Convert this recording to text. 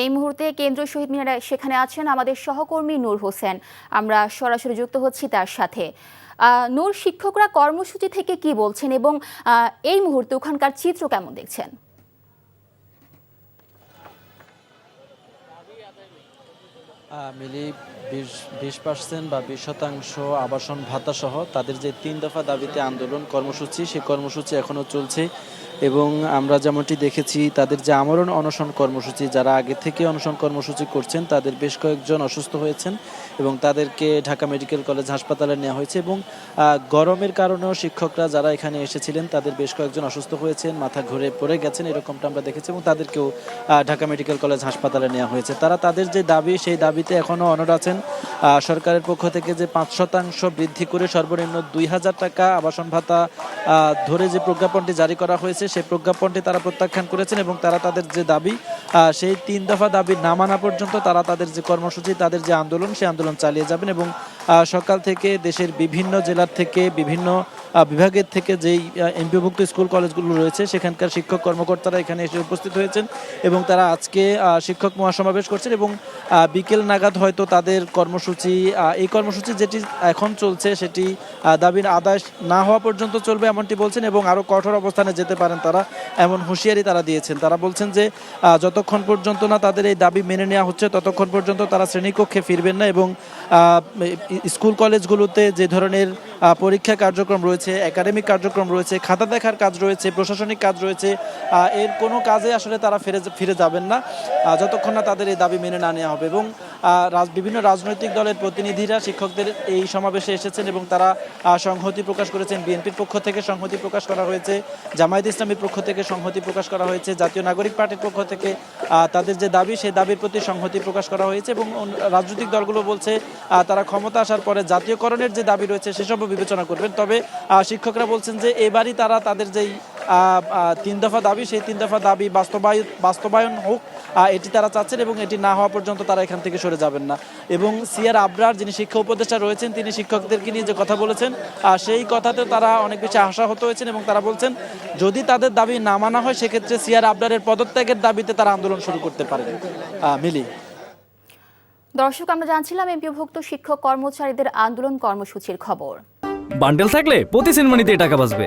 এই মুহূর্তে কেন্দ্রীয় শহীদ মিনারে সেখানে আছেন আমাদের সহকর্মী নূর হোসেন। আমরা সরাসরি যুক্ত হচ্ছি তার সাথে। নূর, শিক্ষকরা কর্মসূচি থেকে কি বলছেন এবং এই মুহূর্তে ওখানকার চিত্র কেমন দেখছেন? মিলি, বিশ বিশ পার্সেন্ট বা বিশ শতাংশ আবাসন ভাতা সহ তাদের যে তিন দফা দাবিতে আন্দোলন কর্মসূচি, সেই কর্মসূচি এখনও চলছে। এবং আমরা যেমনটি দেখেছি, তাদের যে আমরণ অনশন কর্মসূচি, যারা আগে থেকে অনশন কর্মসূচি করছেন, তাদের বেশ কয়েকজন অসুস্থ হয়েছেন এবং তাদেরকে ঢাকা মেডিকেল কলেজ হাসপাতালে নেওয়া হয়েছে এবং গরমের কারণেও শিক্ষকরা যারা এখানে এসেছিলেন, তাদের বেশ কয়েকজন অসুস্থ হয়েছেন, মাথা ঘুরে পড়ে গেছেন, এরকমটা আমরা দেখেছি এবং তাদেরকেও ঢাকা মেডিকেল কলেজ হাসপাতালে নেওয়া হয়েছে। তারা তাদের যে দাবি, সেই দাবিতে এখনও অনড় আছেন। সরকারের পক্ষ থেকে যে পাঁচ শতাংশ বৃদ্ধি করে সর্বনিম্ন দুই হাজার টাকা আবাসন ভাতা ধরে যে প্রজ্ঞাপনটি জারি করা হয়েছে, সেই প্রজ্ঞাপনটি তারা প্রত্যাখ্যান করেছেন এবং তারা তাদের যে দাবি সেই তিন দফা দাবি না মানা পর্যন্ত তারা তাদের যে কর্মসূচি, তাদের যে আন্দোলন, সেই আন্দোলন চালিয়ে যাবেন এবং সকাল থেকে দেশের বিভিন্ন জেলার থেকে বিভিন্ন বিভাগের থেকে যেই এমপিভুক্ত স্কুল, কলেজগুলো রয়েছে, সেখানকার শিক্ষক কর্মকর্তারা এখানে এসে উপস্থিত হয়েছেন এবং তারা আজকে শিক্ষক মহাসমাবেশ করছেন এবং বিকেল নাগাদ হয়তো তাদের কর্মসূচি এই কর্মসূচি যেটি এখন চলছে সেটি দাবির আদায় না হওয়া পর্যন্ত চলবে এমনটি বলছেন এবং আরও কঠোর অবস্থানে যেতে পারেন তারা, এমন হুঁশিয়ারি তারা দিয়েছেন। তারা বলছেন যে যতক্ষণ পর্যন্ত না তাদের এই দাবি মেনে নেওয়া হচ্ছে, ততক্ষণ পর্যন্ত তারা শ্রেণীকক্ষে ফিরবেন না এবং স্কুল কলেজগুলোতে যে ধরনের পরীক্ষা কার্যক্রম রয়েছে, একাডেমিক কার্যক্রম রয়েছে, খাতা দেখার কাজ রয়েছে, প্রশাসনিক কাজ রয়েছে এর কোনো কাজে আসলে তারা ফিরে ফিরে যাবেন না। যতক্ষণ না তাদের এই দাবি মেনে না নেওয়া হবে এবং বিভিন্ন রাজনৈতিক দলের প্রতিনিধিরা, শিক্ষকদের এই সমাবেশে এসেছেন এবং তারা সংহতি প্রকাশ করেছেন। বিএনপির পক্ষ থেকে সংহতি প্রকাশ করা হয়েছে, জামায়াত ইসলামীর পক্ষ থেকে সংহতি প্রকাশ করা হয়েছে, জাতীয় নাগরিক পার্টির পক্ষ থেকে তাদের যে দাবি, সেই দাবির প্রতি সংহতি প্রকাশ করা হয়েছে এবং রাজনৈতিক দলগুলো বলছে তারা ক্ষমতা আসার পরে জাতীয়করণের যে দাবি রয়েছে সেসবও বিবেচনা করবেন। তবে শিক্ষকরা বলছেন যে, এবারই তারা তাদের যেই তিন দফা দাবি সেই তিন দফা দাবি বাস্তবায়ন বাস্তবায়ন হোক এটি তারা চাচ্ছেন এবং এটি না হওয়া পর্যন্ত তারা এখান থেকে সরে যাবেন না। এবং সিআর আবরার যিনি শিক্ষা উপদেষ্টা রয়েছেন তিনি শিক্ষকদেরকে নিয়ে যে কথা বলেছেন সেই কথাতে তারা অনেক বেশি আশাহত হয়েছেন এবং তারা বলছেন যদি তাদের দাবি না মানা হয় সেক্ষেত্রে সিআর আবরারের পদত্যাগের দাবিতে তারা আন্দোলন শুরু করতে পারেন। আহ, মিলি। দর্শক আমরা জানছিলাম এমপিভুক্ত শিক্ষক কর্মচারীদের আন্দোলন কর্মসূচির খবর। বান্ডেল থাকলে প্রতি সেনমানিতে টাকা বাঁচবে।